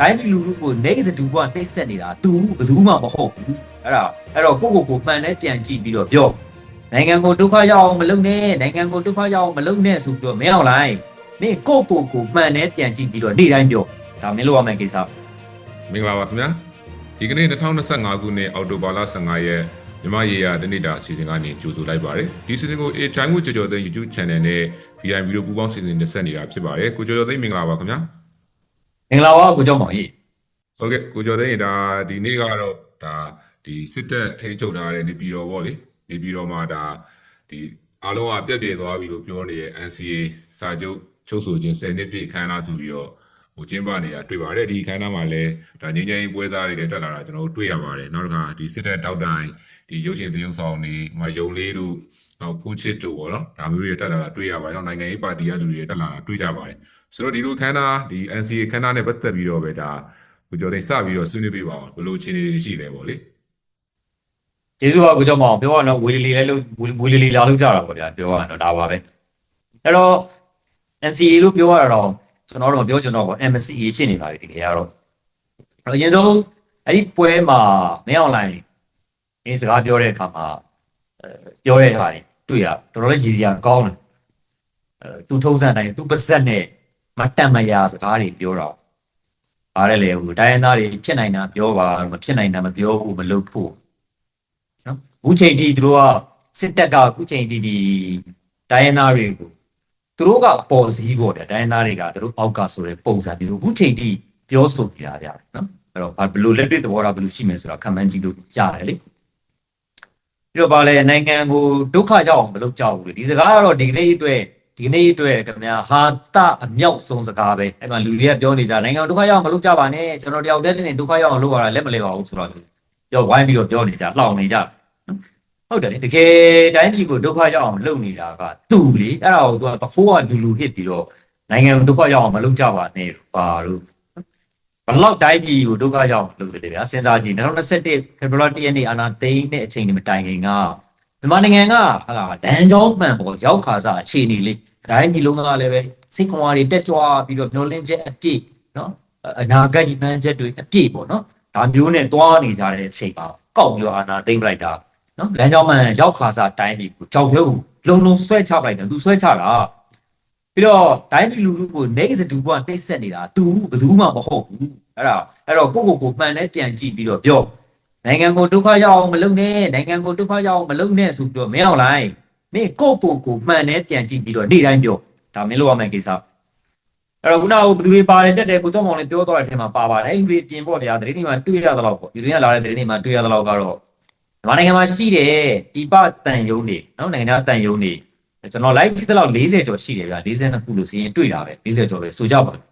တိုင်းပြည်လူလူကိုနေစတူကနှိမ့်ဆက်နေတာ तू ဘယ်သူမှမဟုတ်ဘူးအဲ့ဒါအဲ့တော့ကိုကိုကိုမှန်နဲ့ပြန်ကြည့်ပြီးတော့ပြောနိုင်ငံကိုဒုက္ခရောက်အောင်မလုပ်နဲ့နိုင်ငံကိုဒုက္ခရောက်အောင်မလုပ်နဲ့ဆိုပြီးတော့မင်းအောင်လိုက်မင်းကိုကိုကိုမှန်နဲ့ပြန်ကြည့်ပြီးတော့နေ့တိုင်းပြောဒါမင်းလိုရမယ့်ကိစ္စမင်္ဂလာပါခင်ဗျာဒီကနေ့2025ခုနှစ်အောက်တိုဘာလ15ရက်မြမရေရတနေ့တာအစီအစဉ်ကနေကြိုဆိုလိုက်ပါတယ်ဒီအစီအစဉ်ကို A Channel ကိုကြော်ကြော်သိန်း YouTube Channel နဲ့ VI ဗီဒီယိုပူပေါင်းစီစဉ်တင်ဆက်နေတာဖြစ်ပါတယ်ကိုကြော်ကြော်သိန်းမင်္ဂလာပါခင်ဗျာမ င်္ဂလာပါကိုကျောင်းမောင်ကြီးဟုတ်ကဲ့ကိုကျော်သိန်းဒါဒီနေ့ကတော့ဒါဒီစစ်တပ်ထိန်းချုပ်ထားတဲ့နေပြည်တော်ပေါ့လေနေပြည်တော်မှာဒါဒီအားလုံးကပြက်ပြဲသွားပြီလို့ပြောနေတဲ့ NCA စာချုပ်ချုပ်ဆိုခြင်း10နှစ်ပြည့်အခမ်းအနားဆိုပြီးတော့ဟိုကျင်းပနေတာတွေ့ပါတယ်ဒီအခမ်းအနားမှာလည်းဒါငင်းငင်းပွဲစားတွေလည်းတက်လာတာကျွန်တော်တို့တွေ့ရပါတယ်နောက်တစ်ခါဒီစစ်တပ်တောက်တိုင်ဒီရုပ်ရှင်သရုပ်ဆောင်တွေဟိုယုံလေးတို့နောက်ကိုချစ်တို့ပေါ့နော်ဒါမျိုးတွေတက်လာတာတွေ့ရပါတယ်နောက်နိုင်ငံရေးပါတီအတူတွေတက်လာတာတွေ့ကြပါတယ် ဆိုတော့ဒီလိုအခမ်းအနားဒီ NCA အခမ်းအနားနဲ့ပတ်သက်ပြီးတော့ပဲဒါကိုကျော်သိန်းစပြီးတော့ဆွေးနွေးပေးပါအောင်ဘယ်လိုအခြေအနေတွေရှိလဲပေါ့လေကျေးဇူးပါကိုကျောင်းမောင်ပြောရတော့ဝေလီလီလည်းလို့ဝေလီလီလာလို့ကြတာပေါ့ဗျာပြောရတော့ဒါပါပဲအဲ့တော့ NCA လို့ပြောရတော့ကျွန်တော်တို့မပြောချင်တော့ဘူး MCA ဖြစ်နေပါပြီတကယ်ကတော့အရင်ဆုံးအဲ့ဒီပွဲမှာမင်းအွန်လိုင်းအင်းစကားပြောတဲ့အခါမှာအဲပြောရတဲ့ဟာတွေတွေ့ရတော်တော်လေးရည်စရာကောင်းတယ်အဲသူထုံးစံတိုင်းသူပါဇက်နဲ့ မတန်မရာစကားတွေပြောတော့ပါတယ်လေဟိုတိုင်းရင်းသားတွေဖြစ်နိုင်တာပြောပါမဖြစ်နိုင်တာမပြောဘူးမလုပ်ဖို့နော်အခုချိန်ထိသူတို့ကစစ်တပ်ကအခုချိန်ထိဒီတိုင်းရင်းသားတွေကိုသူတို့ကအပေါ်စည်းပေါ့ဗျာတိုင်းရင်းသားတွေကသူတို့အောက်ကဆိုတဲ့ပုံစံမျိုးအခုချိန်ထိပြောဆိုနေတာဗျာနော်အဲ့တော့ဘာဘယ်လိုလက်တွေ့သဘောထားဘယ်လိုရှိမယ်ဆိုတာခံမှန်းကြည့်လို့ရတယ်လေပြီးတော့ဗာလဲနိုင်ငံကိုဒုက္ခကြောက်အောင်မလုပ်ကြဘူးလေဒီစကားကတော့ဒီကနေ့အတွက် ဒီကနေ့အတွက်ခင်ဗျာဟာတအမြောက်ဆုံးစကားပဲအဲ့မှာလူတွေကပြောနေကြနိုင်ငံကိုဒုက္ခရောက်အောင်မလုပ်ကြပါနဲ့ကျွန်တော်တယောက်တည်းနဲ့ဒုက္ခရောက်အောင်လုပ်ရတာလက်မလဲပါဘူးဆိုတော့ပြောဝိုင်းပြီးတော့ပြောနေကြလှောင်နေကြဟုတ်တယ်လေတကယ်တိုင်းပြည်ကိုဒုက္ခရောက်အောင်လုပ်နေတာကသူ့လေအဲ့ဒါကိုသူကတဖိုးကလူလူဟစ်ပြီးတော့နိုင်ငံကိုဒုက္ခရောက်အောင်မလုပ်ကြပါနဲ့ပါလို့ဘလောက်တိုင်းပြည်ကိုဒုက္ခရောက်အောင်လုပ်တယ်ဗျာစဉ်းစားကြည့်2021ဖေဖော်ဝါရီ1ရက်နေ့အာနာသိန်းတဲ့အချိန်ဒီမတိုင်ခင်က မြန်မာနိုင်ငံကဟာလမ်းကြောင်းမှန်ပေါ်ရောက်ခါစားအခြေအနေလေးတိုင်းပြည်လုံးကလည်းပဲစိတ်ခွန်အားတွေတက်ကြွပြီးတော့မျောလင်းချက်အပြည့်နော်အနာဂတ်ရည်မှန်းချက်တွေအပြည့်ပေါ့နော်ဒါမျိုးနဲ့တွားနေကြတဲ့အချိန်မှာကောက်ပြီးတော့အာနာသိန်းပလိုက်တာနော်လမ်းကြောင်းမှန်ရောက်ခါစားတိုင်းပြည်ကိုကြောက်သေးဘူးလုံလုံဆွဲချပလိုက်တယ်သူဆွဲချတာပြီးတော့တိုင်းပြည်လူလူကိုနေစတူကနှိမ့်ဆက်နေတာ तू ဘယ်သူမှမဟုတ်ဘူးအဲ့ဒါအဲ့တော့ကိုကိုကိုမှန်နဲ့ပြန်ကြည့်ပြီးတော့ပြော နိုင်ငံကိုဒုက္ခရောက်အောင်မလုပ်နဲ့နိုင်ငံကိုဒုက္ခရောက်အောင်မလုပ်နဲ့ဆိုပြီးတော့မင်းအောင်လိုက်မင်းကိုကိုကိုမှန်နဲ့ပြန်ကြည့်ပြီးတော့နေ့တိုင်းပြောဒါမင်းလိုရမယ့်ကိစ္စအဲ့တော့ခုနကဘယ်သူတွေပါတယ်တက်တယ်ကိုကျောင်းမောင်လည်းပြောသွားတဲ့အထက်မှာပါပါတယ်အဲ့လူတွေပြင်ပေါ့ဗျာတတိယမှာတွေ့ရသလောက်ပေါ့ဒီတွေကလာတဲ့တတိယမှာတွေ့ရသလောက်ကတော့မြန်မာနိုင်ငံမှာရှိတယ်ဒီပတန်ယုံနေနော်နိုင်ငံသားတန်ယုံနေကျွန်တော် live ကြည့်တဲ့လောက်40ကျော်ရှိတယ်ဗျာ42ခုလို့စီရင်တွေ့တာပဲ40ကျော်ပဲဆိုကြပါဘူး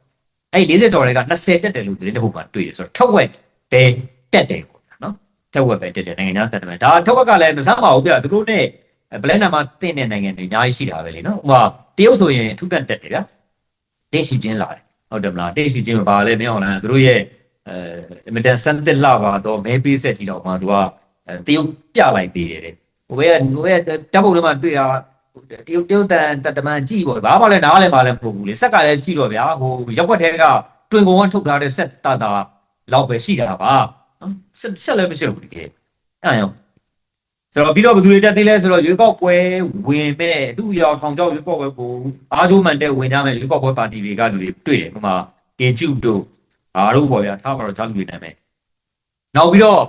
အဲ့ဒီ40ကျော်တွေက20တက်တယ်လို့သတင်းတစ်ပုဒ်မှာတွေ့တယ်ဆိုတော့ထက်ဝက်ပဲတက်တယ်ပေါ့နော် ထက်ဝက်ပဲတက်တယ်နိုင်ငံသားတက်တယ်ဒါထက်ဝက်ကလည်းမစမ်းပါဘူးဗျာသူတို့နဲ့ဘလက်နာမှာတင့်တဲ့နိုင်ငံတွေအများကြီးရှိတာပဲလေနော်ဥပမာတရုတ်ဆိုရင်ထုတက်တက်တယ်ဗျာတင်းရှိချင်းလာတယ်ဟုတ်တယ်မလားတင်းရှိချင်းဘာလဲမင်းအောင်လားသူတို့ရဲ့အဲအမတန်စမ်းတက်လာပါတော့မဲပေးဆက်ကြီးတော့မှသူကအဲတရုတ်ပြလိုက်သေးတယ်တဲ့ဟိုဘက်ကဟိုဘက်ကဓာတ်ပုံထဲမှာတွေ့တာတရုတ်တရုတ်တန်တတမန်ကြည့်ပေါ့ဘာမှလည်းနားလည်းမလည်းမဟုတ်ဘူးလေဆက်ကလည်းကြည့်တော့ဗျာဟိုရက်ွက်ထဲကတွင်ကုန်ကထုတ်ထားတဲ့ဆက်တာတာလောက်ပဲရှိတာပါနော် ဆက်ဆက်လည်းမရှိဘူးတကယ်အဲ့ရောဆိုတော့ပြီးတော့ဘယ်သူတွေတက်သေးလဲဆိုတော့ရွေးကောက်ပွဲဝင်မဲ့အတူရောထောင်ချောက်ရွေးကောက်ပွဲကိုအားကျိုးမှန်တဲ့ဝင်ကြမဲ့ရွေးကောက်ပွဲပါတီတွေကလူတွေတွေ့တယ်ဥပမာကေကျုတို့အားတို့ပေါ့ဗျာထားပါတော့ချားလူတွေနာမည်နောက်ပြီးတော့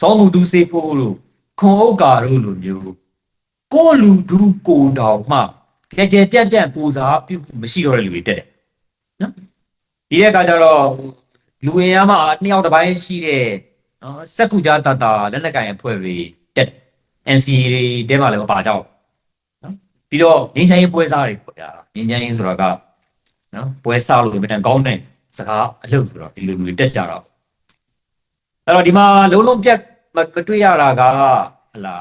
စောမှုတူစေဖို့လို့ခွန်ဥက္ကာတို့လိုမျိုးကိုလူဒူကိုတောင်မှကြဲကြဲပြန့်ပြန့်ပူစားပြုမရှိတော့တဲ့လူတွေတက်တယ်နော်ဒီတဲ့အခါကျတော့ လူဝင်ရမှာနှစ်ယောက်တစ်ပိုင်းရှိတဲ့နော်စက်ကူကြတတာလက်နက်ကင်အဖွဲ့တွေတက်တယ် NCA တွေတဲမှာလည်းမပါကြဘူးနော်ပြီးတော့ငင်းချိုင်းပွဲစားတွေပေါ့ဗျာငင်းချိုင်းဆိုတာကနော်ပွဲစားလို့ပြန်ကောင်းတဲ့စကားအလုပ်ဆိုတော့ဒီလူတွေတက်ကြတော့အဲ့တော့ဒီမှာလုံးလုံးပြတ်မမတွေ့ရတာကဟလာ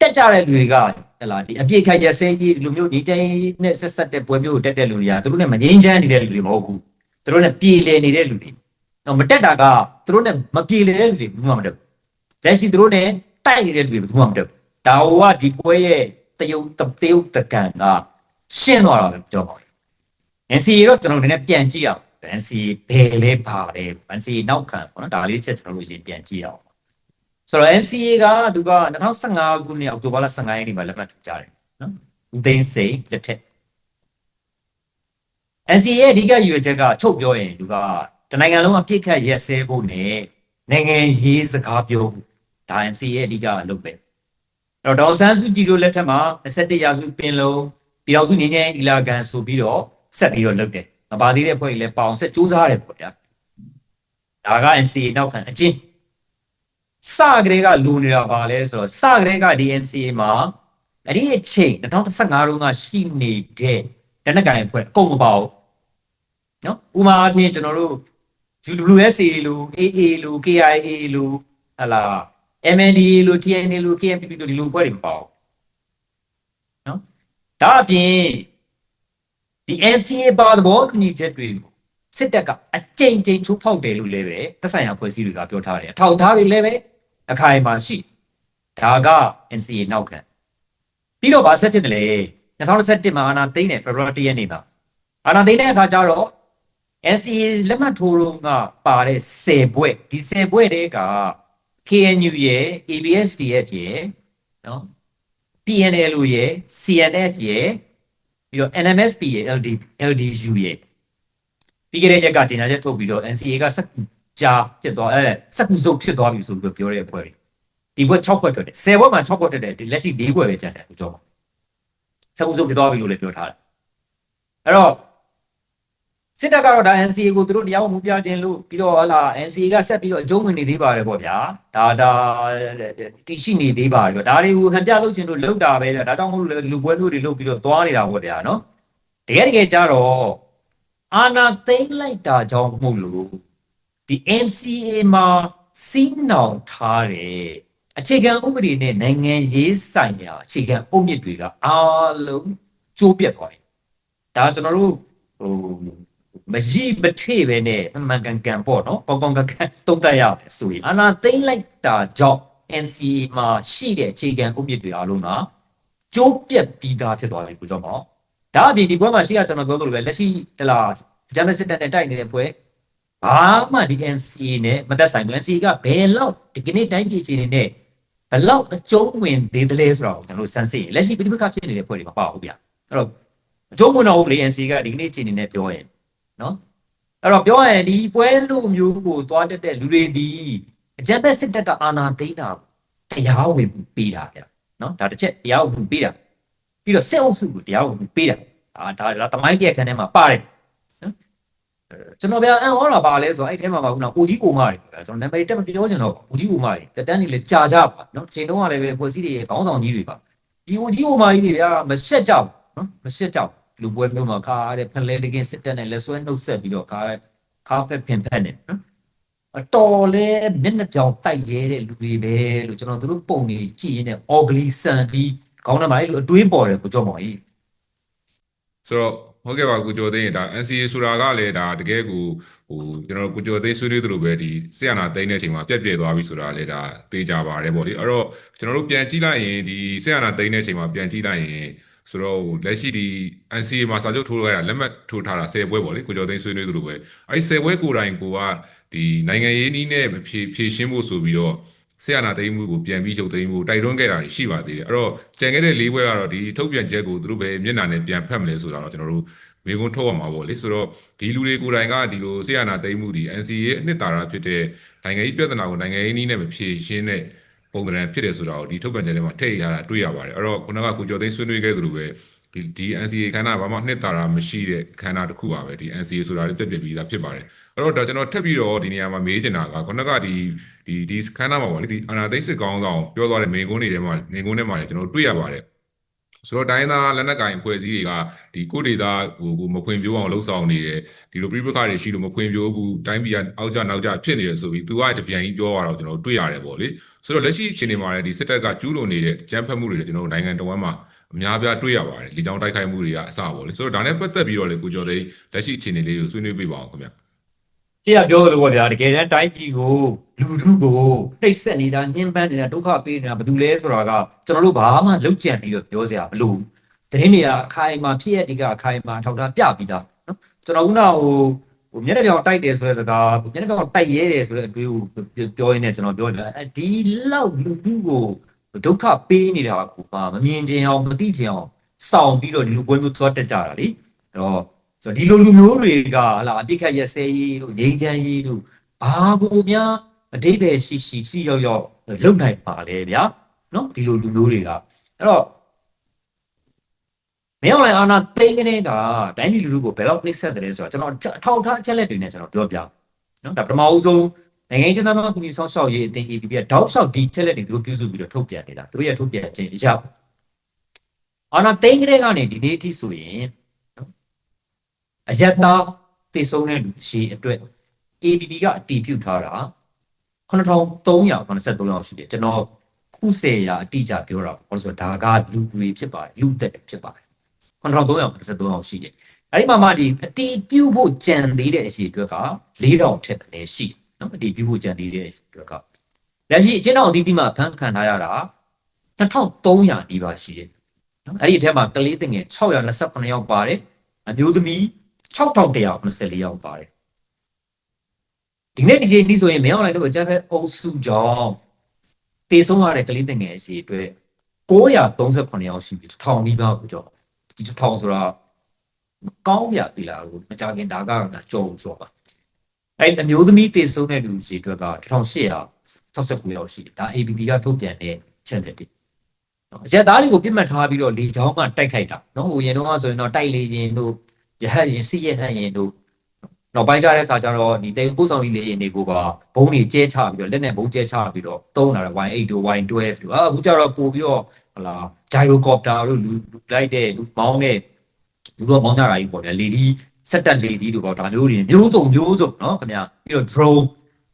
တက်ကြတဲ့လူတွေကဟလာဒီအပြစ်ခိုက်ရဆဲကြီးဒီလိုမျိုးညီတိုင်းနဲ့ဆက်ဆက်တဲ့ပွဲမျိုးကိုတက်တဲ့လူတွေကသူတို့နဲ့မငင်းချမ်းနေတဲ့လူတွေမဟုတ်ဘူးသူတို့နဲ့ပြေလည်နေတဲ့လူတွေ တော့မတက်တာကသူတို့နဲ့မပြေလည်တဲ့လူတွေဘူးမှမတက်ဘူးလက်ရှိသူတို့နဲ့တိုက်နေတဲ့လူတွေဘူးမှမတက်ဘူးဒါဟိုကဒီပွဲရဲ့တယုတ်တသေးုတ်တကန်ကရှင်းသွားတာပဲပြောပါဦး NCA တော့ကျွန်တော်တို့နည်းနည်းပြန်ကြည့်ရအောင် NCA ဘယ်လဲပါတယ် NCA နောက်ခံပေါ့နော်ဒါလေးချက်ကျွန်တော်တို့ရှင်ပြန်ကြည့်အောင်ဆိုတော့ NCA ကသူက2015ခုနှစ်အောက်တိုဘာလ15ရက်နေ့မှာလက်မှတ်ထိုးကြတယ်နော်ဦးသိန်းစိန်လက်ထက် NCA ရဲ့အဓိကရည်ရွယ်ချက်ကချုပ်ပြောရင်သူက တနိုင်ငံလုံးအပြစ်ခတ်ရက်စဲဖို့နဲ့နိုင်ငံရေးစကားပြောဖို့ဒါ NCA ရဲ့အဓိကအလုပ်ပဲအဲ့တော့ဒေါက်ဆန်းစုကြည်တို့လက်ထက်မှာ27ရာစုပင်လုံးပြည်တော်စုငင်းငင်းအီလာကန်ဆိုပြီးတော့ဆက်ပြီးတော့လုပ်တယ်မပါသေးတဲ့ဖွဲ့ကြီးလည်းပေါအောင်ဆက်စူးစမ်းရတယ်ပေါ့ဗျာဒါက NCA နောက်ခံအချင်းစကလေးကလူနေတာပါလဲဆိုတော့စကလေးကဒီ NCA မှာအဲ့ဒီအချိန်2015တုန်းကရှိနေတဲ့တနက်ကန်ဖွဲ့အကုန်မပါဘူးနော်ဥမာအပြင်ကျွန်တော်တို့ UWSA လို့ AA လို့ KIA လို့ဟလာ MNDA လို့ TNA လို့ KNPP လို့ဒီလိုဖွဲ့တွေမပေါ့နော်ဒါအပြင်ဒီ NCA ပါသဘောတူညီချက်တွေကိုစစ်တပ်ကအကြိမ်ကြိမ်ချိုးဖောက်တယ်လို့လည်းပဲသက်ဆိုင်ရာဖွဲ့စည်းတွေကပြောထားတယ်အထောက်အထားတွေလည်းပဲအခိုင်အမာရှိဒါက NCA နောက်ခံပြီးတော့ဗာဆက်ဖြစ်တယ်လေ2021မှာအာနာသိန်းနဲ့ February 1ရက်နေ့မှာအာနာသိန်းတဲ့အခါကျတော့ NCA လက်မှတ်ထိုးတော့ကပါတဲ့10ဘွဲ့ဒီ10ဘွဲ့တွေက KNU ရဲ့ ABSDF ရဲ့နော် PNL ရဲ့ CNF ရဲ့ပြီးတော့ NMSP ရဲ့ LD LDU ရဲ့ပြီးခဲ့တဲ့ရက်ကတင်ညာချက်ထုတ်ပြီးတော့ NCA ကစက်ကူကြာဖြစ်သွားအဲစက်ကူစုပ်ဖြစ်သွားပြီဆိုပြီးတော့ပြောတဲ့အဖွဲ့တွေဒီဘွဲ့6ဘွဲ့ထွက်တယ်10ဘွဲ့မှာ6ဘွဲ့ထွက်တယ်ဒီလက်ရှိ4ဘွဲ့ပဲကျန်တယ်ဟိုကြောပါစက်ကူစုပ်ဖြစ်သွားပြီလို့လည်းပြောထားတယ်အဲ့တော့ စစ်တပ်ကတော့ဒါ NCA ကိုသူတို့တရားမှုပြခြင်းလို့ပြီးတော့ဟလာ NCA ကဆက်ပြီးတော့အကျုံးဝင်နေသေးပါတယ်ပေါ့ဗျာဒါဒါတည်ရှိနေသေးပါတယ်ပေါ့ဒါတွေကိုဟန်ပြလုပ်ခြင်းလို့လုပ်တာပဲဒါကြောင့်မို့လို့လူပွဲမျိုးတွေလုပ်ပြီးတော့သွားနေတာပေါ့ဗျာနော်တကယ်တကယ်ကြတော့အာနာသိမ့်လိုက်တာကြောင့်မို့လို့ဒီ NCA မှာစီးနှောင်ထားတဲ့အခြေခံဥပဒေနဲ့နိုင်ငံရေးဆိုင်ရာအခြေခံအုတ်မြစ်တွေကအားလုံးကျိုးပြတ်သွားပြီဒါကျွန်တော်တို့ဟို မကြီးမထေပဲနဲ့အမှန်ကန်ကန်ပေါ့နော်ကောင်းကောင်းကန်ကန်တုံးတက်ရမယ်ဆိုရင်အနာသိမ့်လိုက်တာကြောင့် NCA မှာရှိတဲ့အခြေခံဥပဒေတွေအားလုံးကကျိုးပြက်ပြီးသားဖြစ်သွားပြီကိုကြောင့်ပေါ့ဒါအပြင်ဒီဘက်မှာရှိရကျွန်တော်ပြောသလိုပဲလက်ရှိဟလာဂျမစစ်တပ်နဲ့တိုက်နေတဲ့ပွဲဘာမှဒီ NCA နဲ့မသက်ဆိုင်ဘူး NCA ကဘယ်လောက်ဒီကနေ့တိုင်းပြည်ချင်းနေနဲ့ဘယ်လောက်အကျုံးဝင်သေးတယ်လဲဆိုတော့ကျွန်တော်တို့စမ်းစစ်ရင်လက်ရှိပြည်ပခဖြစ်နေတဲ့ပွဲတွေမပါဘူးဗျအဲ့တော့အကျုံးဝင်တော့ဘူးလေ NCA ကဒီကနေ့ချင်းနေနဲ့ပြောရင် နော်အဲ့တော့ပြောရရင်ဒီပွဲလူမျိုးကိုသွားတက်တဲ့လူတွေဒီအကြက်သက်စစ်တပ်ကအာဏာသိမ်းတာတရားဝင်ပေးတာဗျနော်ဒါတစ်ချက်တရားဝင်ပေးတာပြီးတော့စစ်အုပ်စုကိုတရားဝင်ပေးတာအာဒါဒါတမိုင်းပြက်ခန်းထဲမှာပါတယ်နော်အဲကျွန်တော်ဗျာအန်ဟောတာပါလဲဆိုတော့အဲ့ထဲမှာပါခုနအိုကြီးကိုမတွေကျွန်တော်နာမည်တက်မပြောချင်တော့အိုကြီးကိုမတွေတက်တန်းနေလေကြာကြပါနော်ချိန်တုန်းကလည်းပဲဖွဲ့စည်းတွေခေါင်းဆောင်ကြီးတွေပါဒီအိုကြီးကိုမကြီးတွေဗျာမရှက်ကြောက်နော်မရှက်ကြောက် လူပွဲမျိုးမှာခါတဲ့ဖလဲတကင်းစစ်တပ်နဲ့လက်ဆွဲနှုတ်ဆက်ပြီးတော့ခါခါဖက်ဖင်ဖက်နေနော်အတော်လဲမျက်နှာပြောင်တိုက်ရဲတဲ့လူတွေပဲလို့ကျွန်တော်တို့ပုံနေကြည့်ရင်းနဲ့အော်ဂလီဆန်ပြီးခေါင်းထဲမှာအဲ့လိုအတွေးပေါ်တယ်ကိုကြောက်ပါကြီးဆိုတော့ဟုတ်ကဲ့ပါကိုကျော်သိန်းဒါ NCA ဆိုတာကလည်းဒါတကယ်ကိုဟိုကျွန်တော်ကိုကျော်သိန်းဆွေးနွေးသလိုပဲဒီဆီယနာသိန်းတဲ့အချိန်မှာပြက်ပြဲသွားပြီဆိုတာလည်းဒါသိကြပါတယ်ပေါ့လေအဲ့တော့ကျွန်တော်တို့ပြန်ကြည့်လိုက်ရင်ဒီဆီယနာသိန်းတဲ့အချိန်မှာပြန်ကြည့်လိုက်ရင် ဆိုတော့လက်ရှိဒီ NCA မှာစာချုပ်ထိုးလိုက်တာလက်မှတ်ထိုးထားတာ10ပွဲပေါ့လေကိုကျော်သိန်းဆွေးနွေးသလိုပဲအဲ့10ပွဲကိုယ်တိုင်ကိုကဒီနိုင်ငံရေးနည်းနဲ့ဖြေဖြေရှင်းဖို့ဆိုပြီးတော့ဆရာနာသိမ်းမှုကိုပြန်ပြီးချုပ်သိမ်းမှုတိုက်တွန်းခဲ့တာရှိပါသေးတယ်အဲ့တော့ကြံခဲ့တဲ့၄ဘွဲကတော့ဒီထုတ်ပြန်ချက်ကိုသူတို့ပဲမျက်နှာနဲ့ပြန်ဖတ်မလဲဆိုတာတော့ကျွန်တော်တို့မေကွန်းထုတ်ရမှာပေါ့လေဆိုတော့ဒီလူတွေကိုယ်တိုင်ကဒီလိုဆရာနာသိမ်းမှုဒီ NCA ရဲ့အနှစ်သာရဖြစ်တဲ့နိုင်ငံရေးပြဿနာကိုနိုင်ငံရေးနည်းနဲ့မဖြေရှင်းတဲ့ ပုံသဏ္ဍာန်ဖြစ်တယ်ဆိုတာကိုဒီထုတ်ပြန်ချက်ထဲမှာထည့်ရတာတွေ့ရပါတယ်အဲ့တော့ခုနကကိုကျော်သိန်းဆွေးနွေးခဲ့သလိုပဲဒီဒီ NCA ခန္ဓာဘာမှနှစ်သာရမရှိတဲ့ခန္ဓာတစ်ခုပါပဲဒီ NCA ဆိုတာလည်းပြည့်ပြည့်ပြီးသားဖြစ်ပါတယ်အဲ့တော့ဒါကျွန်တော်ထပ်ပြီးတော့ဒီနေရာမှာမေးချင်တာကခုနကဒီဒီဒီခန္ဓာမှာပေါ့လေဒီအာနာသိစစ်ကောင်းဆောင်ပြောသွားတဲ့မေကွန်းတွေထဲမှာမေကွန်းထဲမှာလည်းကျွန်တော်တွေ့ရပါတယ် ဆိုတော့တိုင်းသားလက်နက်ကင်ဖွဲ့စည်းတွေကဒီကိုဒေတာဟိုကိုမခွင်ပြိုးအောင်လှုပ်ဆောင်နေတယ်ဒီလိုပြိပခါတွေရှိလို့မခွင်ပြိုးဘူးတိုင်းပြည်ကအောက်ကျနောက်ကျဖြစ်နေတယ်ဆိုပြီးသူကတပြန်ကြီးပြောရတော့ကျွန်တော်တွေ့ရတယ်ပေါ့လေဆိုတော့လက်ရှိအချိန်တွေမှာလည်းဒီစစ်တပ်ကကျူးလွန်နေတဲ့ကြမ်းဖက်မှုတွေလည်းကျွန်တော်တို့နိုင်ငံတော်ဝန်မှာအများပြားတွေ့ရပါတယ်လေကြောင်းတိုက်ခိုက်မှုတွေကအစပေါ့လေဆိုတော့ဒါနဲ့ပတ်သက်ပြီးတော့လေကိုကျော်သိန်းလက်ရှိအခြေအနေလေးကိုဆွေးနွေးပေးပါအောင်ခင်ဗျာကြည့်ရပြောလို့ပေါ့ဗျာတကယ်တမ်းတိုင်းပြည်ကို လူထုကိုနှိပ်စက်နေတာညှဉ်းပန်းနေတာဒုက္ခပေးနေတာဘာလို့လဲဆိုတာကကျွန်တော်တို့ဘာမှလုံးကြံပြီးတော့ပြောစရာမလိုဘူးတရင်တွေကအခိုင်အမာဖြစ်ရတဲ့ကအခိုင်အမာထောက်ထားပြပြီးသားနော်ကျွန်တော်ကဟိုဟိုမျက်နှာပြောင်တိုက်တယ်ဆိုတဲ့စကားမျက်နှာပြောင်တိုက်ရဲတယ်ဆိုတဲ့အတွေးကိုပြောရင်းနဲ့ကျွန်တော်ပြောတယ်အဲဒီလောက်လူထုကိုဒုက္ခပေးနေတာကိုပါမမြင်ချင်အောင်မသိချင်အောင်စောင့်ပြီးတော့ဒီလူပွဲမျိုးသွားတက်ကြတာလေအဲ့တော့ဆိုတော့ဒီလိုလူမျိုးတွေကဟလာအပြစ်ခတ်ရက်စဲရေးတို့ငြိမ်းချမ်းရေးတို့ဘာကိုများ အတိပ္ပယ်ရှိရှိစီရောက်ရောက်လုံနိုင်ပါလေဗျာနော်ဒီလိုလူမျိုးတွေကအဲ့တော့မင်းအောင်လိုင်အာနာသိန်းကနေကတိုင်းပြည်လူထုကိုဘယ်လောက်နှိမ့်ဆက်တယ်လဲဆိုတော့ကျွန်တော်အထောက်အထားအချက်လက်တွေနဲ့ကျွန်တော်ပြောပြနော်ဒါပထမဦးဆုံးနိုင်ငံရေးသားများကူညီဆောင်ရှောက်ရေးအသင်း APP ကတောက်လျှောက်ဒီချက်လက်တွေသူတို့ပြုစုပြီးတော့ထုတ်ပြန်နေတာသူတို့ရဲ့ထုတ်ပြန်ခြင်းအရာအာနာသိန်းကနေကနေဒီနေ့အထိဆိုရင်နော်အယက်သားတည်ဆုံးတဲ့လူရှိအတွက် APP ကအတည်ပြုထားတာ 9383ရောက်ရှိတယ်ကျွန်တော်ခုစေရာအတိအကျပြောတာဘာလို့ဆိုတော့ဒါကလူတွေဖြစ်ပါတယ်လူသက်တွေဖြစ်ပါတယ်9383အောင်ရှိတယ်။အဲဒီမှာမှဒီအတီးပြုတ်ဖို့ကြံသေးတဲ့အရှိအတွက်က4000ထက်လည်းရှိတယ်နော်အတီးပြုတ်ဖို့ကြံသေးတဲ့အရှိအတွက်ကလက်ရှိအချင်းတော်အသီးသီးမှာဖန်ခံထားရတာ2300ဒီပါရှိတယ်နော်အဲ့ဒီအထက်မှာကလေးတင်ငယ်628ယောက်ပါတယ်အမျိုးသမီး6194ယောက်ပါတယ် ဒီနေ့ဒီချိန်ဒီဆိုရင်မင်းအောင်လိုက်တော့အကြမ်းဖက်အုပ်စုကြောင့်တေဆုံးရတဲ့ကလေးတင်ငယ်အရှိအတွက်938ယောက်ရှိပြီ1000နီးပါးကိုကြောင့်ဒီတစ်ထောင်ဆိုတာမကောင်းပြပြီလားလို့မကြခင်ဒါကကကြော်ကြော်ပါအဲ့အမျိုးသမီးတည်ဆုံးတဲ့လူကြီးအတွက်က1869ရောက်ရှိတယ်ဒါ ABB ကထုတ်ပြန်တဲ့ချက်လက်တွေနော်အရက်သားတွေကိုပြစ်မှတ်ထားပြီးတော့လေချောင်းကတိုက်ခိုက်တာနော်ဟိုရင်တော့ဆိုရင်တော့တိုက်လေရင်တို့ရဟတ်ရင်စစ်ရဟတ်ရင်တို့ နောက်ပိုင်းကျတဲ့အခါကျတော့ဒီတေပို့ဆောင်ကြီးလေရင်တွေကိုပါဘုံတွေကျဲချပြီးတော့လက်နဲ့ဘုံကျဲချပြီးတော့သုံးလာတယ် Y8 တို့ Y12 တို့အာအခုကျတော့ပို့ပြီးတော့ဟလာဂျိုင်ရိုကော်ပတာတို့လူလိုက်တဲ့လူမောင်းတဲ့လူတော့မောင်းကြတာကြီးပေါ့ဗျာလေဒီစက်တက်လေဒီတို့ပေါ့ဒါမျိုးတွေမျိုးစုံမျိုးစုံเนาะခင်ဗျာပြီးတော့ drone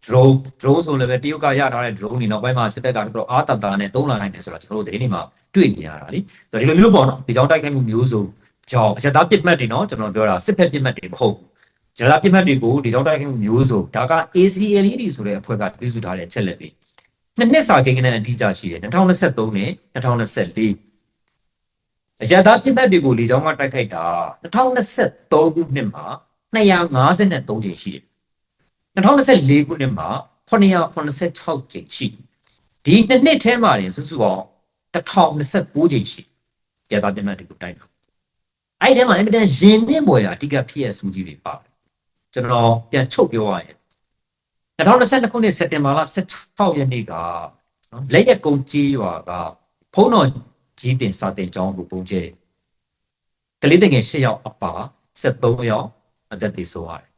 drone drone ဆိုလည်းပဲတရုတ်ကရထားတဲ့ drone တွေနောက်ပိုင်းမှာစစ်တပ်ကတော့အားတတနဲ့သုံးလာနိုင်တယ်ဆိုတာကျွန်တော်တို့ဒီနေ့မှာတွေ့နေရတာလीဒီလိုမျိုးပေါ့နော်ဒီကြောင့်တိုက်ခိုက်မှုမျိုးစုံကြောင့်အချက်သားပြစ်မှတ်တွေเนาะကျွန်တော်ပြောတာစစ်ဖက်ပြစ်မှတ်တွေမဟုတ်ဘူး ဂျာပြစ်မှတ်တွေကိုဒီကြောင့်တိုက်ခိုက်မှုမျိုးစုံဒါက ACLED ဆိုတဲ့အဖွဲ့ကပြုစုထားတဲ့ချက်လက်တွေနှစ်နှစ်စာကိန်းနဲ့အတိအကျရှိတယ်2023နဲ့2024အရသာပြစ်မှတ်တွေကိုလေကြောင်းကတိုက်ခိုက်တာ2023ခုနှစ်မှာ253ကြိမ်ရှိတယ်2024ခုနှစ်မှာ986ကြိမ်ရှိဒီနှစ်နှစ်ထဲမှာတင်စုစုပေါင်း1029ကြိမ်ရှိရသာပြစ်မှတ်တွေကိုတိုက်တာအဲ့ဒီထဲမှာအင်မတန်ရင်နှင်းပေါ်ရာအဓိကဖြစ်ရစုကြီးတွေပါတယ် ကျွန်တော်ပြန်ချုပ်ပြောရရင်2022ခုနှစ်စက်တင်ဘာလ16ရက်နေ့ကနော်လက်ရက်ကုန်းကြီးရွာကဖုံးတော်ကြီးတင်စာတင်ကျောင်းကိုပုံကျဲတယ်ကလေးတငယ်10ယောက်အပါ73ယောက်အသက်သေဆုံးရတယ်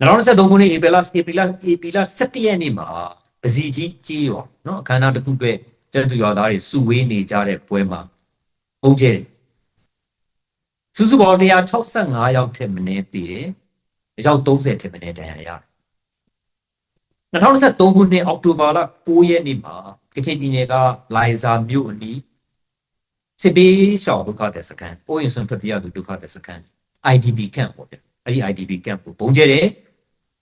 2023ခုနှစ်ဧပြီလဧပြီလဧပြီလ17ရက်နေ့မှာပစီကြီးကြီးရွာနော်အခမ်းအနားတစ်ခုအတွက်တဲ့သူရွာသားတွေစုဝေးနေကြတဲ့ပွဲမှာပုံကျဲတယ် စုစုပေါင်း165ယောက်ထက်မနည်းတည်တယ်။အယောက်30ထက်မနည်းတန်ရာရတယ်။2023ခုနှစ်အောက်တိုဘာလ9ရက်နေ့မှာကချင်ပြည်နယ်ကလိုင်ဇာမြို့အနီးစစ်ပေးရှောင်ဒုက္ခတဲ့စခန်းပိုးရင်ဆွန်ထွက်ပြေးရသူဒုက္ခတဲ့စခန်း IDP camp ပေါ့ဗျ။အဲ့ဒီ IDP camp ကိုပုံကျဲတယ်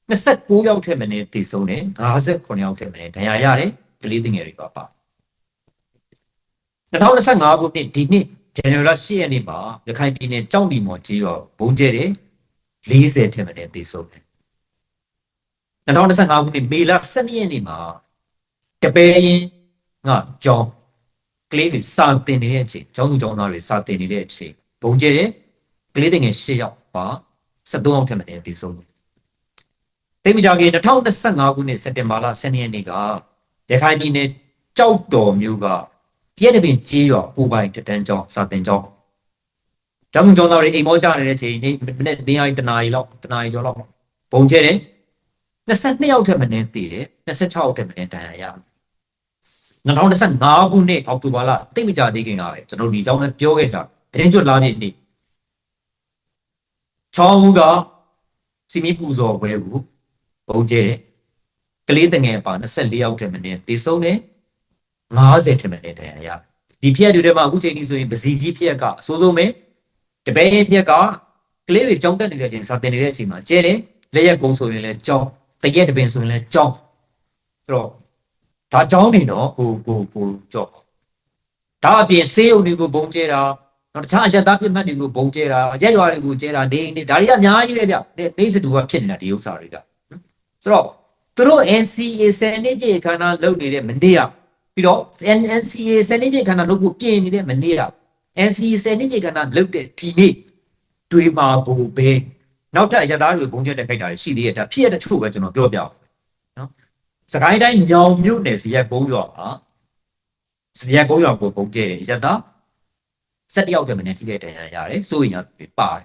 29ယောက်ထက်မနည်းတည်ဆုံးတယ်58ယောက်ထက်မနည်းဒဏ်ရာရတယ်ကလေးငယ်တွေပါပါ2025ခုနှစ်ဒီနှစ် ဇန်နဝါရီလ10ရက်နေ့မှာရခိုင်ပြည်နယ်ကြောင်ဒီမော်ကြီးရောဘုံကျဲတယ်40ထက်မနည်းသေဆုံးတယ်2025ခုနှစ်မေလ12ရက်နေ့မှာကပဲရင်ငါကြောင်ကလေးတွေစာတင်နေတဲ့အချိန်ကျောင်းသူကျောင်းသားတွေစာတင်နေတဲ့အချိန်ဘုံကျဲတယ်ကလေးငယ်10ယောက်ပါ73ယောက်ထက်မနည်းသေဆုံးတယ်တိတ်မကြခင်2025ခုနှစ်စက်တင်ဘာလ12ရက်နေ့ကရခိုင်ပြည်နယ်ကြောက်တော်မြို့က ပြည့်တဲ့ပင်ကြီးရွာပူပိုင်တန်းကျောင်းစာတင်ကျောင်းကျောင်းကျောင်းသားတွေအိမ်မောကြနေတဲ့အချိန်နေ့မနေ့တင်းအိုင်တနာရီလောက်တနာရီကျော်လောက်ဘုံကျဲတယ်22ယောက်ထက်မနည်းတည်တယ်26ယောက်ထက်မနည်းတန်ရာရ2025ခုနှစ်အောက်တိုဘာလတိတ်မကြသေးခင်ကပဲကျွန်တော်ဒီအကြောင်းလည်းပြောခဲ့ကြတယ်ကျွတ်လာတဲ့နေ့ချောင်းဦးကစီမီပူဇော်ပွဲကိုဘုံကျဲတယ်ကလေးတငယ်ပါ24ယောက်ထက်မနည်းတည်ဆုံးတယ် 50ထက်မနည်းတန်ရာရဒီဖြစ်ရတွေမှာအခုချိန်ကြီးဆိုရင်ပစီကြီးဖြစ်ရကအစိုးဆုံးပဲတပည့်ဖြစ်ရကကလေးတွေကြောင်းတက်နေတဲ့အချိန်စာတင်နေတဲ့အချိန်မှာကျဲတယ်လက်ရက်ကုန်းဆိုရင်လည်းကြောင်းတရက်တပင်ဆိုရင်လည်းကြောင်းအဲ့တော့ဒါကြောင်းနေတော့ဟိုဟိုဟိုကြော့ဒါအပြင်ဆေးရုံတွေကိုဘုံကျဲတာနော်တခြားအရသားပြစ်မှတ်တွေကိုဘုံကျဲတာရက်ရွာတွေကိုကျဲတာနေနေဒါတွေကအများကြီးပဲဗျနေစတူကဖြစ်နေတာဒီဥစ္စာတွေကဆိုတော့သူတို့ NCA စနစ်ပြည့်ခန္ဓာလုပ်နေတဲ့မနေ့က ပြီးတော့ NCA စနစ်ပြည့်ခန္ဓာလုပ်ဖို့ပြင်နေတဲ့မနေ့က NCA စနစ်ပြည့်ခန္ဓာလုပ်တဲ့ဒီနေ့တွေးမှာကိုပဲနောက်ထပ်အရသားတွေဘုံကျဲတဲ့ခိုက်တာတွေရှိသေးတယ်ဒါဖြစ်ရတဲ့ချို့ပဲကျွန်တော်ပြောပြအောင်နော်စကိုင်းတိုင်းညောင်မြို့နယ်စီရက်ဘုံရွာဟာစီရက်ဘုံရွာကိုဘုံကျဲတယ်အရသားဆက်တယောက်တည်းမနဲ့ထိတဲ့တရားရတယ်စိုးရင်ရပါတယ်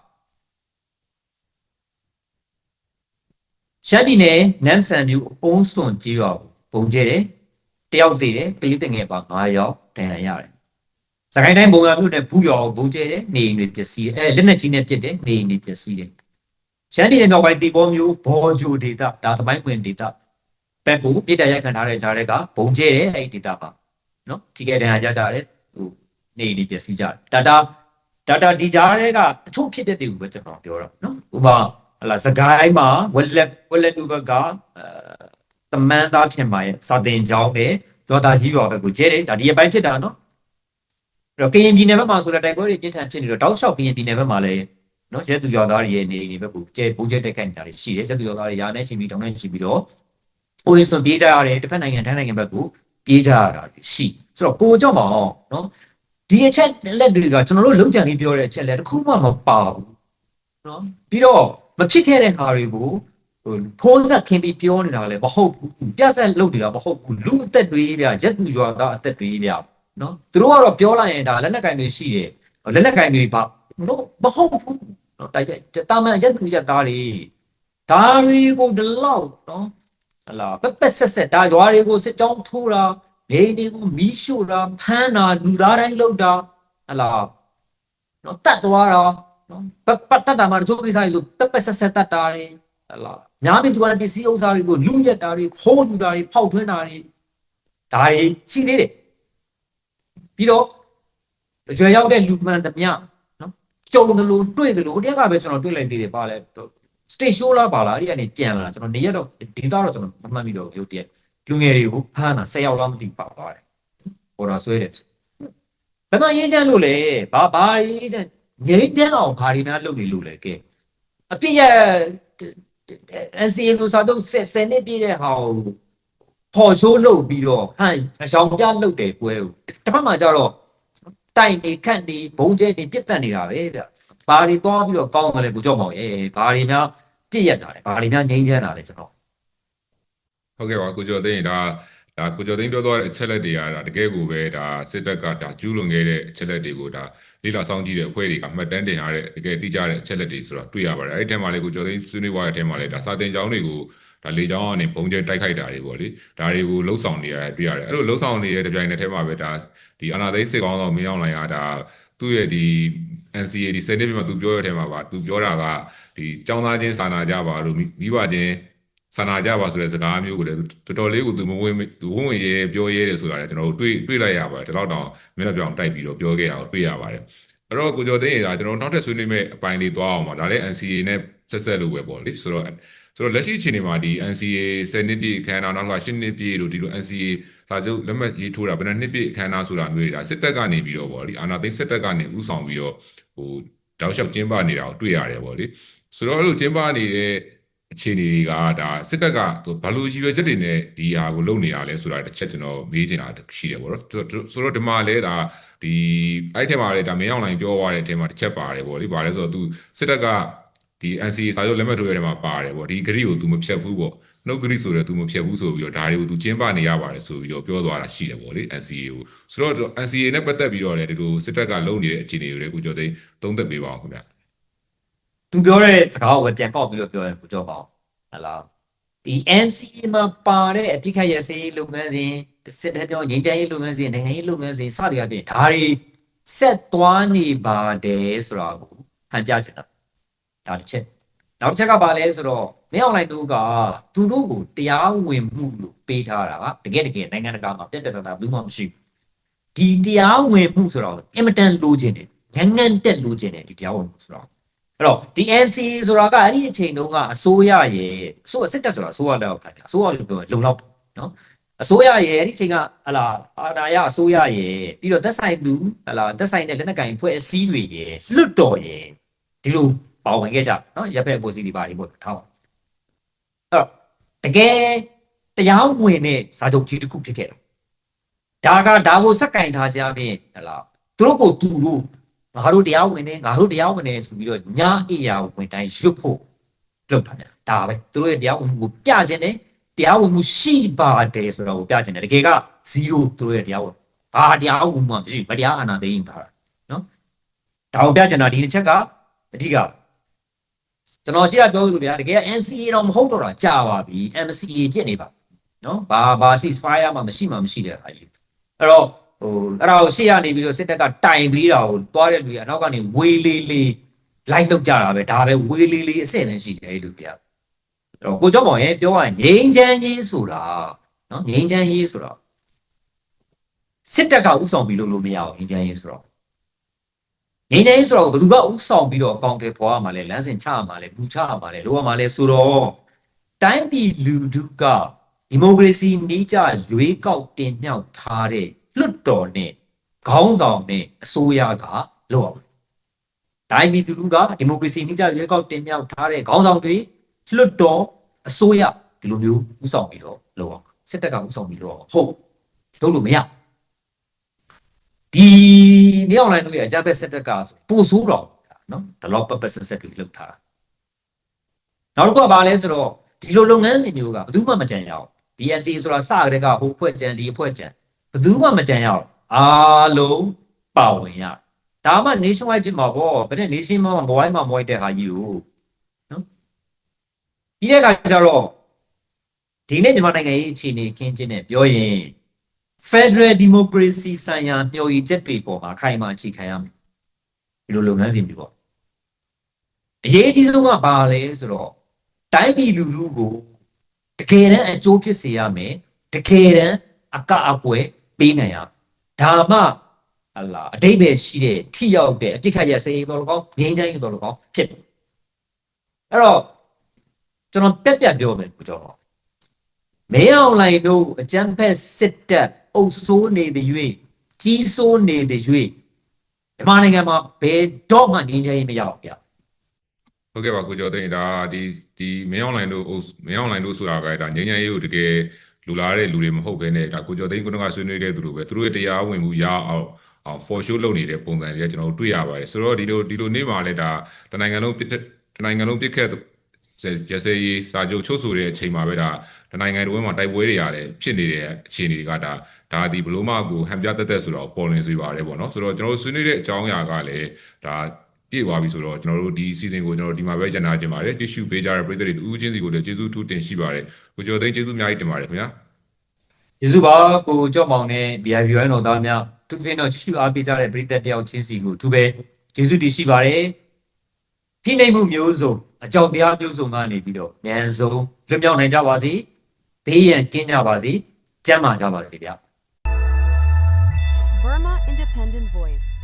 ရှမ်းပြည်နယ်နမ်ဆန်မြို့အုံးစွန်ကြီးရောပုံကျဲတယ် တယောက်သေးတယ်ကလေးတငယ်ပါ9ယောက်တရားရတယ်စကိုင်းတိုင်းဘုံရမြို့နယ်ဘူးရောပုံကျဲတယ်နေအိမ်တွေပျက်စီးတယ်အဲလက်နက်ကြီးနဲ့ပစ်တယ်နေအိမ်တွေပျက်စီးတယ်ရှမ်းပြည်နယ်မြောက်ပိုင်းတီပေါ်မြို့ဘော်ဂျိုဒေတာဒါသမိုင်းဝင်ဒေတာဘက်ကိုပြစ်တက်ရိုက်ခံထားတဲ့ဂျားတွေကဘုံကျဲတယ်အဲ့ဒီဒေတာပါနော်ဒီကဲတရားရကြတယ်ဟိုနေနေပျက်စီးကြတယ်ဒါတာဒါတာဒီကြားတွေကတချို့ဖြစ်တဲ့တွေကိုပဲကျွန်တော်ပြောတာနော်ဥပမာဟလာစကိုင်းမှာဝက်လက်ဝက်လက်လူဘကအဲ တမန်သားထင်ပါရဲ့စာတင်ကြောင်းပဲဒေါ်တာကြီးပါဘက်ကိုကျဲတယ်ဒါဒီအပိုင်းဖြစ်တာနော်အဲ့တော့ကရင်ပြည်နယ်ဘက်မှာဆိုတော့တိုက်ပွဲတွေပြင်းထန်ဖြစ်နေတော့တောက်လျှောက်ကရင်ပြည်နယ်ဘက်မှာလည်းနော်ရဲသူရွာသားတွေရဲ့နေအိမ်တွေဘက်ကိုကျဲပိုးကျဲတိုက်ခိုက်နေတာတွေရှိတယ်ရဲသူရွာသားတွေရာနဲ့ချီပြီးတောင်းနဲ့ချီပြီးတော့အိုးရင်စွန်ပြေးကြရတယ်တစ်ဖက်နိုင်ငံတိုင်းနိုင်ငံဘက်ကိုပြေးကြရတာရှိဆိုတော့ကိုကြောင့်ပါနော်ဒီအချက်လက်တွေကကျွန်တော်တို့လုံခြံပြီးပြောတဲ့အချက်လက်တစ်ခုမှမပါဘူးနော်ပြီးတော့မဖြစ်ခဲ့တဲ့ဟာတွေကို ဟိုထိုးဆက်ခင်းပြီးပြောနေတာလည်းမဟုတ်ဘူးပြဆက်လုပ်နေတာမဟုတ်ဘူးလူအသက်တွေဗျရက်သူရွာသားအသက်တွေဗျနော်သူတို့ကတော့ပြောလိုက်ရင်ဒါလက်နက်ကင်တွေရှိတယ်လက်နက်ကင်တွေပါနော်မဟုတ်ဘူးနော်တိုက်တဲ့တာမန်ရက်သူရက်သားတွေဒါတွေကိုဒီလောက်နော်ဟလာပပဆက်ဆက်ဒါရွာတွေကိုစစ်ကြောင်းထိုးတာနေတွေကိုမီးရှို့တာဖမ်းတာလူသားတိုင်းလုပ်တာဟလာနော်တတ်သွားတာနော်ပပတတ်တာမှာတချို့ကိစ္စတွေဆိုပပဆက်ဆက်တတ်တာတွေ လာများပြီးသူကပစ္စည်းဥစ္စာတွေကိုလူရက်တာတွေခိုးယူတာတွေဖောက်ထွင်းတာတွေဒါတွေရှိသေးတယ်ပြီးတော့အကျွေရောက်တဲ့လူမှန်သမျှနော်ကြုံတယ်လို့တွေ့တယ်လို့တယောက်ကပဲကျွန်တော်တွေ့လိုက်သေးတယ်ပါလဲ stage show လားပါလားအဲ့ဒီကနေပြန်လာကျွန်တော်နေရတော့ဒီတော့ကျွန်တော်မမှတ်မိတော့ရုပ်တရက်လူငယ်တွေကိုဖမ်းတာ၁၀ယောက်လောက်မသိပါသွားတယ်ဟောတာဆွဲတယ်ဘယ်မှာရေးချမ်းလို့လဲဘာဘာရေးချမ်းငိမ့်တဲ့အောင်ဘာတွေများလုပ်နေလို့လဲကဲအပြည့်ရ NCA လို့စာတော့ဆက်ဆက်နေပြည့်တဲ့ဟာကိုပေါ်ရှိုးလုပ်ပြီးတော့ဟန်အဆောင်ပြလုပ်တယ်ပွဲကိုတစ်ဖက်မှာကျတော့တိုင်နေခန့်နေဘုံကျဲနေပြတ်တက်နေတာပဲဗျဘာတွေသွားပြီးတော့ကောင်းတယ်လဲကိုကြောက်မောင်ရဲ့ဘာတွေများပြည့်ရတာလဲဘာတွေများငိမ့်ချမ်းတာလဲကျွန်တော်ဟုတ်ကဲ့ပါကိုကျော်သိန်းဒါ ဒါကိုကျော်သိန်းပြောသွားတဲ့အချက်လက်တွေကဒါတကယ်ကိုပဲဒါစစ်တပ်ကဒါကျူးလွန်ခဲ့တဲ့အချက်လက်တွေကိုဒါလိလာဆောင်ကြည့်တဲ့အဖွဲ့တွေကမှတ်တမ်းတင်ထားတဲ့တကယ်တိကျတဲ့အချက်လက်တွေဆိုတော့တွေ့ရပါတယ်အဲ့ဒီထဲမှာလေကိုကျော်သိန်းဆွေးနွေးသွားတဲ့အထဲမှာလေဒါစာတင်ကြောင်းတွေကိုဒါလေကြောင်းကနေပုံကျဲတိုက်ခိုက်တာတွေပေါ့လေဒါတွေကိုလှုပ်ဆောင်နေရတယ်တွေ့ရတယ်အဲ့လိုလှုပ်ဆောင်နေတဲ့တပြိုင်နက်တည်းမှာပဲဒါဒီအနာသိစစ်ကောင်းဆောင်မင်းအောင်လိုင်ကဒါသူ့ရဲ့ဒီ NCA ဒီစနစ်ပြမှာသူပြောရတဲ့ထဲမှာပါသူပြောတာကဒီចောင်းသားချင်းစာနာကြပါလို့မိဘချင်း ဆန္ဒကြပါဆိုတဲ့စကားမျိုးကိုလည်းတော်တော်လေးကိုသူမဝင်သူဝင်ဝင်ရဲပြောရဲတယ်ဆိုတာလည်းကျွန်တော်တို့တွေးတွေးလိုက်ရပါတယ်ဒီလောက်တောင်မျက်နှာပြောင်တိုက်ပြီးတော့ပြောခဲ့တာကိုတွေ့ရပါတယ်အဲ့တော့ကိုကျော်သိန်းရကျွန်တော်နောက်ထပ်ဆွေးနွေးမဲ့အပိုင်းလေးသွားအောင်ပါဒါလည်း NCA နဲ့ဆက်ဆက်လို့ပဲပေါ့လေဆိုတော့ဆိုတော့လက်ရှိအချိန်ဒီမှာဒီ NCA 10နှစ်ပြည့်ခန်းနာနောက်က10နှစ်ပြည့်လို့ဒီလို NCA စာချုပ်လက်မှတ်ရေးထိုးတာဘယ်နှစ်နှစ်ပြည့်ခန်းနာဆိုတာမျိုးတွေဒါစစ်တပ်ကနေပြီးတော့ပေါ့လေအာဏာသိမ်းစစ်တပ်ကနေဥဆောင်ပြီးတော့ဟိုတောက်လျှောက်ကျင်းပနေတာကိုတွေ့ရတယ်ပေါ့လေဆိုတော့အဲ့လိုကျင်းပနေတဲ့ အခြေအနေတွေကဒါစစ်တပ်ကသူဘာလို့ရည်ရွယ်ချက်တွေနဲ့ဒီဟာကိုလုပ်နေရလဲဆိုတာတစ်ချက်ကျွန်တော်မေးချင်တာရှိတယ်ပေါ့နော်ဆိုတော့ဒီမှာလဲဒါဒီအဲ့ထဲမှာလဲဒါမင်းအောင်လိုင်းပြောသွားတဲ့အထဲမှာတစ်ချက်ပါတယ်ပေါ့လေဘာလဲဆိုတော့သူစစ်တပ်ကဒီ NCA စာချုပ်လက်မှတ်ထိုးရတဲ့မှာပါတယ်ပေါ့ဒီဂရီကိုသူမဖြတ်ဘူးပေါ့နှုတ်ဂရီဆိုတော့သူမဖြတ်ဘူးဆိုပြီးတော့ဒါတွေကိုသူကျင်းပနေရပါတယ်ဆိုပြီးတော့ပြောသွားတာရှိတယ်ပေါ့လေ NCA ကိုဆိုတော့ NCA နဲ့ပတ်သက်ပြီးတော့လည်းဒီလိုစစ်တပ်ကလုပ်နေတဲ့အခြေအနေတွေကိုကျွန်တော်သိသုံးသပ်ပေးပါအောင်ခင်ဗျာ သူပြောတဲ့စကားကိုပဲပြန်ကောက်ပြီးတော့ပြောရင်ကိုကြောက်ပါအောင်ဟလာဒီ NCA မှာပါတဲ့အပြစ်ခတ်ရစေးလုပ်ငန်းစဉ်စစ်တပ်ပြောငြိမ်းချမ်းရေးလုပ်ငန်းစဉ်နိုင်ငံရေးလုပ်ငန်းစဉ်စသည်အပြင်ဒါတွေဆက်သွားနေပါတယ်ဆိုတာကိုဟန်ပြချင်တာဒါတစ်ချက်နောက်တစ်ချက်ကပါလဲဆိုတော့မင်းအောင်လိုက်သူကသူတို့ကိုတရားဝင်မှုလို့ပေးထားတာကတကယ်တကယ်နိုင်ငံတကာမှာတက်တက်တာတာဘူးမှမရှိဘူးဒီတရားဝင်မှုဆိုတော့အင်မတန်လိုချင်တယ်နိုင်ငံတက်လိုချင်တယ်ဒီတရားဝင်မှုဆိုတော့ အဲ့တော့ဒီ NCA ဆိုတာကအဲ့ဒီအချိန်တုန်းကအစိုးရရဲ့အစိုးရစစ်တပ်ဆိုတာအစိုးရလက်အောက်ခံတယ်အစိုးရလို့ပြောရင်လုံလောက်နော်အစိုးရရဲ့အဲ့ဒီချိန်ကဟလာအာဏာရအစိုးရရဲ့ပြီးတော့သက်ဆိုင်သူဟလာသက်ဆိုင်တဲ့လက်နက်ကင်ဖွဲ့အစည်းတွေရဲ့လွတ်တော်ရဲ့ဒီလိုပါဝင်ခဲ့ကြနော်ရပ်ဖက်အပေါ်စီဒီပါတွေပေါ့ထောက်အဲ့တော့တကယ်တရားဝင်တဲ့စာချုပ်ကြီးတစ်ခုဖြစ်ခဲ့တယ်ဒါကဒါကိုစက်ကင်ထားကြဖြင့်ဟလာသူတို့ကိုသူတို့ ငါတို့တရားဝင်နေငါတို့တရားဝင်နေဆိုပြီးတော့ညာအေယာဝင်တိုင်းရွတ်ဖို့လုပ်တာညာဒါပဲသူတို့ရဲ့တရားဝင်မှုကိုပြခြင်းနဲ့တရားဝင်မှုရှိပါတယ်ဆိုတော့ကိုပြချင်တယ်တကယ်က0သူတို့ရဲ့တရားဝင်ဘာတရားဝင်မှမရှိဘူးမတရားအာဏာသိမ်းတာနော်ဒါကိုပြချင်တာဒီတစ်ချက်ကအဓိကကျွန်တော်ရှိရပြောလို့ဗျာတကယ် NCA တော့မဟုတ်တော့တာကြာပါပြီ MCA ဖြစ်နေပါနော်ဘာဘာ ceasefire မှမရှိမှမရှိတဲ့အခါကြီးအဲ့တော့ ဟိုအဲ့ဒါကိုရှေ့ရနေပြီးတော့စစ်တပ်ကတိုင်ပြီးတာကိုတွားတဲ့လူကအနောက်ကနေဝေးလေးလေးလိုက်လောက်ကြတာပဲဒါပဲဝေးလေးလေးအဆင့်နဲ့ရှိတယ်အဲ့လူပြအဲ့တော့ကိုကျော်မောင်ရဲ့ပြောရရင်ငြိမ်းချမ်းရေးဆိုတာနော်ငြိမ်းချမ်းရေးဆိုတော့စစ်တပ်ကဥဆောင်ပြီးလို့လို့မရဘူးငြိမ်းချမ်းရေးဆိုတော့ငြိမ်းချမ်းရေးဆိုတော့ဘယ်သူကဥဆောင်ပြီးတော့အကောင့်တွေပေါ်ရမှာလဲလမ်းစဉ်ချရမှာလဲဘူချရမှာလဲလိုရမှာလဲဆိုတော့တိုင်းပြည်လူထုကဒီမိုကရေစီနည်းကျရွေးကောက်တင်မြှောက်ထားတဲ့ လွတ်တော်နဲ့ခေါင်းဆောင်နဲ့အစိုးရကလိုရမှာတိုင်းပြည်လူထုကဒီမိုကရေစီနည်းကျရွေးကောက်တင်မြှောက်ထားတဲ့ခေါင်းဆောင်တွေလွတ်တော်အစိုးရဒီလိုမျိုးဥဆောင်ပြီးတော့လုပ်အောင်စစ်တပ်ကဥဆောင်ပြီးတော့ဟုတ်လုပ်လို့မရဒီမြောက်လိုင်းတို့ရဲ့အကြမ်းဖက်စစ်တပ်ကပို့ဆိုးတော့နော်ဒီလောက် purpose ဆက်ပြီးလုပ်ထားနောက်တစ်ခုကဘာလဲဆိုတော့ဒီလိုလုပ်ငန်းတွေမျိုးကဘယ်သူမှမကြံရအောင် BNC ဆိုတာစကြတဲ့ကဟိုဖွဲ့ကြံဒီအဖွဲ့ကြံ ဘယ်သူမှမကြံရအောင်အားလုံးပါဝင်ရဒါမှ nation wide ဖြစ်မှာပေါ့ဘယ်နဲ့ nation မှာမဝိုင်းမှာမဝိုင်းတဲ့ဟာကြီးကိုပြီးတဲ့အခါကျတော့ဒီနေ့မြန်မာနိုင်ငံရဲ့အခြေအနေခင်းချင်းနဲ့ပြောရင် Federal Democracy ဆိုင်ရာမျှော်ရည်ချက်တွေပေါ်မှာခိုင်မာအခြေခံရမယ်ဒီလိုလုပ်ငန်းစဉ်တွေပေါ့အရေးအကြီးဆုံးကဘာလဲဆိုတော့တိုင်းပြည်လူထုကိုတကယ်တမ်းအကျိုးဖြစ်စေရမယ်တကယ်တမ်းအကအကွယ် ပေးနိုင်ရဒါမှဟလာအတိတ်ပဲရှိတဲ့ထိရောက်တဲ့အပြစ်ခတ်ရစေတော်တော်ကောင်းငြိမ်းချမ်းရေးတော်တော်ကောင်းဖြစ်တယ်အဲ့တော့ကျွန်တော်ပြက်ပြက်ပြောမယ်ကိုကျော်တော့မဲအောင်လိုင်တို့အကြမ်းဖက်စစ်တပ်အုပ်ဆိုးနေတဲ့၍ကြီးဆိုးနေတဲ့၍မြန်မာနိုင်ငံမှာဘယ်တော့မှငြိမ်းချမ်းရေးမရအောင်ဗျဟုတ်ကဲ့ပါကိုကျော်သိန်းဒါဒီဒီမင်းအွန်လိုင်းတို့မင်းအွန်လိုင်းတို့ဆိုတာကဒါငញ្ញရေးကိုတကယ် လူလာတဲ့လူတွေမဟုတ်ဘဲနဲ့ဒါကိုကျော်သိန်းကတော့ဆွေးနွေးခဲ့သူလိုပဲသူတို့ရဲ့တရားဝင်မှုရအောင်အောင် for show လုပ်နေတဲ့ပုံစံတွေကကျွန်တော်တို့တွေ့ရပါတယ်ဆိုတော့ဒီလိုဒီလိုနေ့မှာလည်းဒါတနိုင်ငံလုံးပြစ်တနိုင်ငံလုံးပြစ်ခတ်ရစေးရေးစာချုပ်ချုပ်ဆိုတဲ့အချိန်မှာပဲဒါတနိုင်ငံတော်မှာတိုက်ပွဲတွေရတယ်ဖြစ်နေတဲ့အခြေအနေတွေကဒါဒါဒီဘလို့မကိုဟန်ပြတက်တက်ဆိုတော့ပေါ်လွင်စေပါတယ်ပေါ့နော်ဆိုတော့ကျွန်တော်တို့ဆွေးနွေးတဲ့အကြောင်းအရာကလည်းဒါ ပြည့်သွားပြီဆိုတော့ကျွန်တော်တို့ဒီ season ကိုကျွန်တော်တို့ဒီမှာပဲကျန်နာကျင်ပါတယ် tissue ပေးကြတဲ့ပရိသတ်တွေတူးချင်းစီကိုလည်းကျေးဇူးထူးတင်ရှိပါတယ်ကိုကျော်သိန်းကျေးဇူးအများကြီးတင်ပါတယ်ခင်ဗျာကျေးဇူးပါကိုကျော်မောင်နဲ့ BIVN တော်သားများသူပြင်းတော့ချစ်အားပေးကြတဲ့ပြည်သက်တယောက်ချင်းစီကိုသူပဲကျေးဇူးတင်ရှိပါတယ်ဖိနှိပ်မှုမျိုးစုံအကြောက်တရားမျိုးစုံကနေပြီးတော့ဉာဏ်ဆုံးလွတ်မြောက်နိုင်ကြပါစေဘေးရန်ကင်းကြပါစေကျန်းမာကြပါစေဗျာ